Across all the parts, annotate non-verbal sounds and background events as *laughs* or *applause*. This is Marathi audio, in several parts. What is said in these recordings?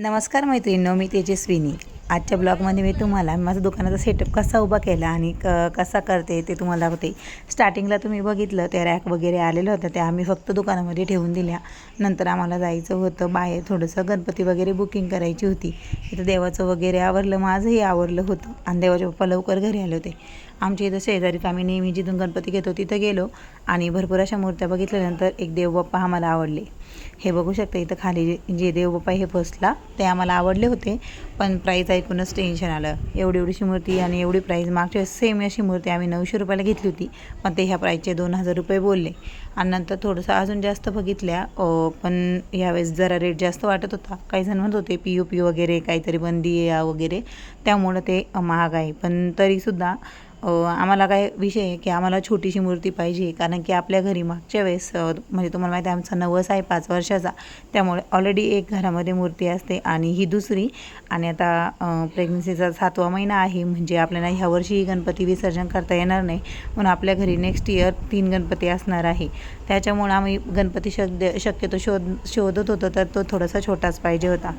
नमस्कार मैत्रिणींनो मी तेजस्विनी. आजच्या ब्लॉगमध्ये मी तुम्हाला माझा दुकानाचा सेटअप कसा उभा केला आणि क कसा करते ते तुम्हाला होते. स्टार्टिंगला तुम्ही बघितलं त्या रॅक वगैरे आलेलं होतं त्या आम्ही फक्त दुकानामध्ये ठेवून दिल्या. नंतर आम्हाला जायचं होतं बाहेर थोडंसं गणपती वगैरे बुकिंग करायची होती. इथं देवाचं वगैरे आवरलं माझंही आवरलं होतं. आणि देवाचे पप्पा लवकर घरी आले होते. आमच्या इथं शेजारी आम्ही नेहमी जिथून गणपती घेतो तिथं गेलो. आणि भरपूर अशा मूर्त्या बघितल्यानंतर एक देवबाप्पा आम्हाला आवडले. हे बघू शकता इथं खाली जे- देवबाप्पा हे फर्स्टला ते आम्हाला आवडले होते. पण प्राईज आहे ऐकूनच टेन्शन आलं. एवढी एवढीशी मूर्ती आणि एवढी प्राईज मागच्या सेम अशी मूर्ती आम्ही नऊशे रुपयाला घेतली होती. पण ते ह्या प्राईजचे दोन हजार रुपये बोलले. आणि नंतर थोडंसं अजून जास्त बघितल्या. पण ह्यावेळेस जरा रेट जास्त वाटत होता. काही जण म्हणत होते पी यू पी वगैरे काहीतरी बंदी या वगैरे. त्यामुळं ते महाग आहे. पण तरीसुद्धा आम्हाला काय विषय आहे की आम्हाला छोटीशी मूर्ती पाहिजे कारण की आपल्या घरी मागच्या वेळेस म्हणजे तुम्हाला माहिती आहे आमचा नवस आहे पाच वर्षाचा त्यामुळे ऑलरेडी एक घरामध्ये मूर्ती असते आणि ही दुसरी. आणि आता प्रेग्नन्सीचा सातवा महिना आहे म्हणजे आपल्याला ह्या वर्षी गणपती विसर्जन करता येणार नाही म्हणून आपल्या घरी नेक्स्ट इयर तीन गणपती असणार आहे. त्याच्यामुळं आम्ही गणपती शक्य शक्यतो शोध शोधत होतो तर तो थोडासा छोटाच पाहिजे होता.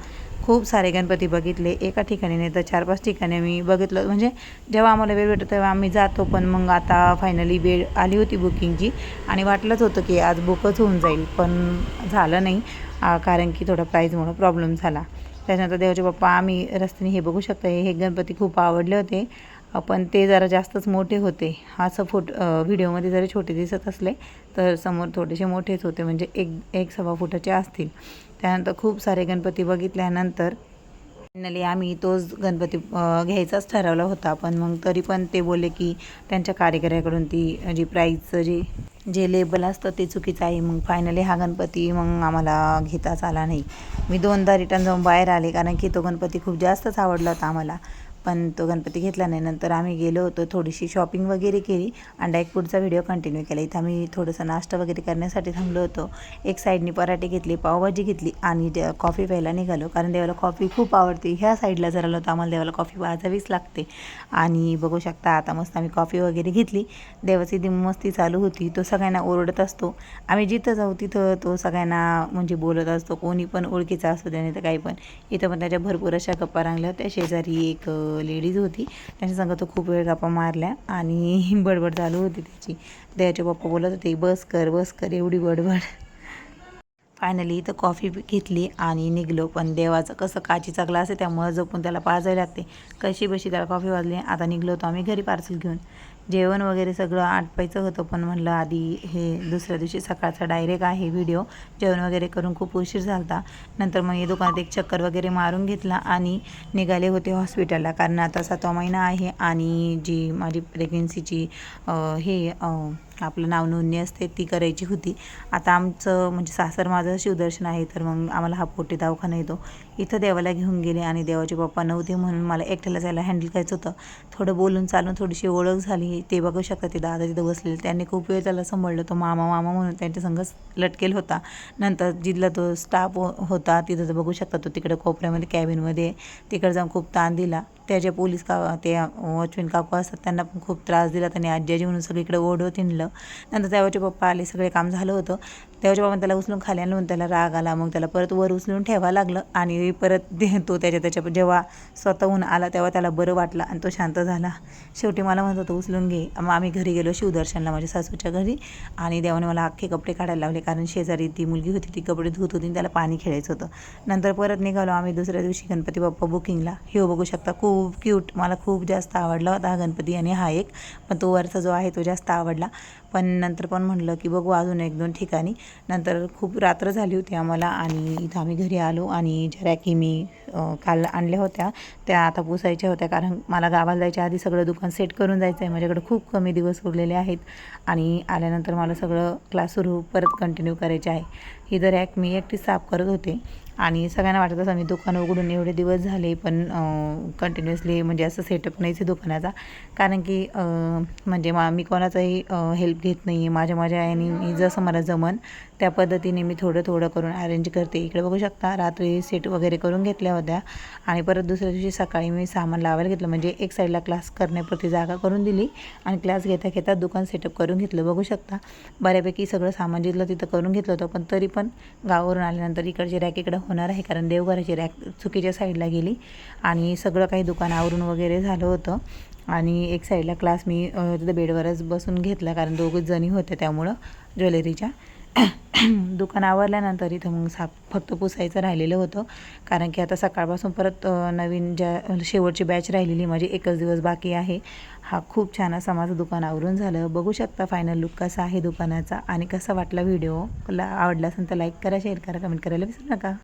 खूप सारे गणपती बघितले. एका ठिकाणी नाही तर चार पाच ठिकाणी आम्ही बघितलं. म्हणजे जेव्हा आम्हाला वेळ भेटतो तेव्हा आम्ही जातो पण मग आता फायनली वेळ आली होती बुकिंगची आणि वाटलंच होतं की आज बुकच होऊन जाईल पण झालं नाही. कारण की थोडा प्राईजमुळं प्रॉब्लेम झाला. त्याच्यानंतर देवाचे पप्पा आम्ही रस्त्याने हे बघू शकता. हे गणपती खूप आवडले होते. पण ते जरा जास्तच मोठे होते. असं फोट व्हिडिओमध्ये जरी छोटे दिसत असले तर समोर थोडेसे मोठेच होते. म्हणजे एक एक सव्वा फुटाचे असतील. त्यानंतर खूप सारे गणपती बघितल्यानंतर फायनली आम्ही तोच गणपती घ्यायचाच ठरवला होता. पण मग तरी पण ते बोलले की त्यांच्या कार्यकर्त्याकडून ती जी प्राईजचं जे जे लेबल असतं ते चुकीचं आहे. मग फायनली हा गणपती मग आम्हाला घेताच आला नाही. मी दोनदा रिटर्न जाऊन बाहेर आले कारण की तो गणपती खूप जास्तच आवडला होता आम्हाला. पण तो गणपती घेतला नाही. नंतर आम्ही गेलो होतो थोडीशी शॉपिंग वगैरे केली आणि डायरेक्ट पुढचा व्हिडिओ कंटिन्यू केला. इथं आम्ही थोडंसं नाश्ता वगैरे करण्यासाठी थांबलो होतो. एक साईडनी पराठे घेतली पावभाजी घेतली आणि कॉफी प्यायला निघालो. कारण देवाला कॉफी खूप आवडते. ह्या साईडला जर आलो तर आम्हाला देवाला कॉफी वाजावीच लागते. आणि बघू शकता आता मस्त आम्ही कॉफी वगैरे घेतली. देवाची ती मस्ती चालू होती. तो सगळ्यांना ओरडत असतो. आम्ही जिथं जाऊ तिथं तो सगळ्यांना म्हणजे बोलत असतो. कोणी पण ओळखीचा असतो त्याने तर काही पण. इथं पण त्याच्या भरपूर अशा गप्पा रांगल्या होत्या. शेजारी एक लेडीज होती. त्यांच्या संग तो खूप वेळ गप्पा मारल्या आणि *laughs* बडबड चालू होती त्याची. देवाचे पप्पा बोलत होते बस कर बस कर एवढी बडबड. फायनली इथं कॉफी घेतली आणि निघलो. पण देवाचं कसं काचीचा ग्लास आहे त्यामुळं जपून त्याला पाजायला लागते. कशी बशी त्याला कॉफी वाजली. आता निघलो होतो आम्ही घरी पार्सल घेऊन. जेवण वगैरे सगळं आटपायचं होतं पण म्हणलं आधी हे दुसऱ्या दिवशी सकाळचा डायरेक्ट आहे व्हिडिओ जेवण वगैरे करून खूप उशीर झाला होता नंतर मग या दुकानात एक चक्कर वगैरे मारून घेतला आणि निघाले होते हॉस्पिटलला कारण आता सातवा महिना आहे आणि जी माझी प्रेग्नेन्सीची हे आपलं नाव नोंदणी असते ती करायची होती. आता आमचं म्हणजे सासर माझं शिवदर्शन आहे तर मग आम्हाला हा पोटे दवाखाना येतो. इथं देवाला घेऊन गेले आणि देवाचे पप्पा नव्हते म्हणून मला एकट्याला जायला हँडल करायचं होतं. थोडं बोलून चालून थोडीशी ओळख झाली. ते बघू शकता ते दादा तिथं बसलेले त्यांनी खूप वेळ त्याला सांभाळलं. तो मामा मामा म्हणून त्यांच्या संगच लटकेल होता. नंतर जिथला तो स्टाफ होता तिथं बघू शकता तो तिकडे कोपऱ्यामध्ये कॅबिनमध्ये तिकडे जाऊन खूप ताण दिला. त्या ज्या पोलीस का ते वॉचमॅन काकू असतात त्यांना पण खूप त्रास दिला. त्यांनी आजी आजी म्हणून सगळीकडे ओढवत हिंडलं नंतर त्यावरचे पप्पा आले सगळे काम झालं होतं. देवाच्या बाबा त्याला उचलून खाली आणून त्याला राग आला मग त्याला परत वर उचलून ठेवावं लागलं आणि परत ते तो त्याच्या त्याच्या जेव्हा स्वतःहून आला तेव्हा त्याला बरं वाटलं आणि तो शांत झाला. शेवटी मला म्हणत होतं उचलून घे. मग आम्ही घरी गेलो शिवदर्शनला माझ्या सासूच्या घरी. आणि देवाने मला अख्खे कपडे काढायला लावले कारण शेजारी ती मुलगी होती ती कपडे धुत होती आणि त्याला पाणी खेळायचं होतं. नंतर परत निघालो आम्ही दुसऱ्या दिवशी गणपती बाप्पा बुकिंगला. हे बघू शकता खूप क्यूट मला खूप जास्त आवडला होता हा गणपती आणि हा एक. पण तो वरचा जो आहे तो जास्त आवडला. पण नंतर पण म्हणलं की बघू अजून एक दोन ठिकाणी. नंतर खूप रात्र झाली होती आम्हाला आणि इथं आम्ही घरी आलो आणि ज्या रॅकी मी काल आणल्या होत्या त्या आता पुसायच्या होत्या कारण मला गावाला जायच्या आधी सगळं दुकान सेट करून जायचं आहे माझ्याकडे खूप कमी दिवस उरलेले आहेत आणि आल्यानंतर मला सगळं क्लास सुरू परत कंटिन्यू करायचे आहे. ही जर रॅक मी एकटी साफ करत होते. आणि सगळ्यांना वाटत असं मी दुकान उघडून एवढे दिवस झाले पण कंटिन्युअसली म्हणजे असं सेटअप नाहीच आहे दुकानाचा. कारण की म्हणजे मा मी कोणाचाही हेल्प घेत नाही आहे माझ्या माझ्या याने मी जसं मला जमन त्या पद्धतीने मी थोडं थोडं करून अरेंज करते. इकडे बघू शकता रात्री सेट वगैरे करून घेतल्या होत्या. आणि परत दुसऱ्या दिवशी सकाळी मी सामान लावायला घेतलं. म्हणजे एक साईडला क्लास करण्यापुरती जागा करून दिली आणि क्लास घेता घेता दुकान सेटअप करून घेतलं. बघू शकता. बऱ्यापैकी सगळं सामान जिथलं तिथं करून घेतलं होतं पण तरी पण गावावरून आल्यानंतर इकडची रॅक इकडं होणार आहे. कारण देवघराची रॅक चुकीच्या साईडला गेली आणि सगळं काही दुकान आवरून वगैरे झालं होतं. आणि एक साईडला क्लास मी तिथं बेडवरच बसून घेतला. कारण दोघंच जणी होत्या त्यामुळं ज्वेलरीच्या. *coughs* दुकान आवरल्यानंतर इथं मग साप फक्त पुसायचं राहिलेलं होतं. कारण की आता सकाळपासून परत नवीन ज्या शेवटची बॅच राहिलेली माझी एकच दिवस बाकी आहे. हा खूप छान असा माझं दुकान आवरून झालं. बघू शकता फायनल लुक कसा आहे दुकानाचा. आणि कसा वाटला व्हिडिओ आवडला असेल तर लाईक करा शेअर करा कमेंट करायला विसरू नका.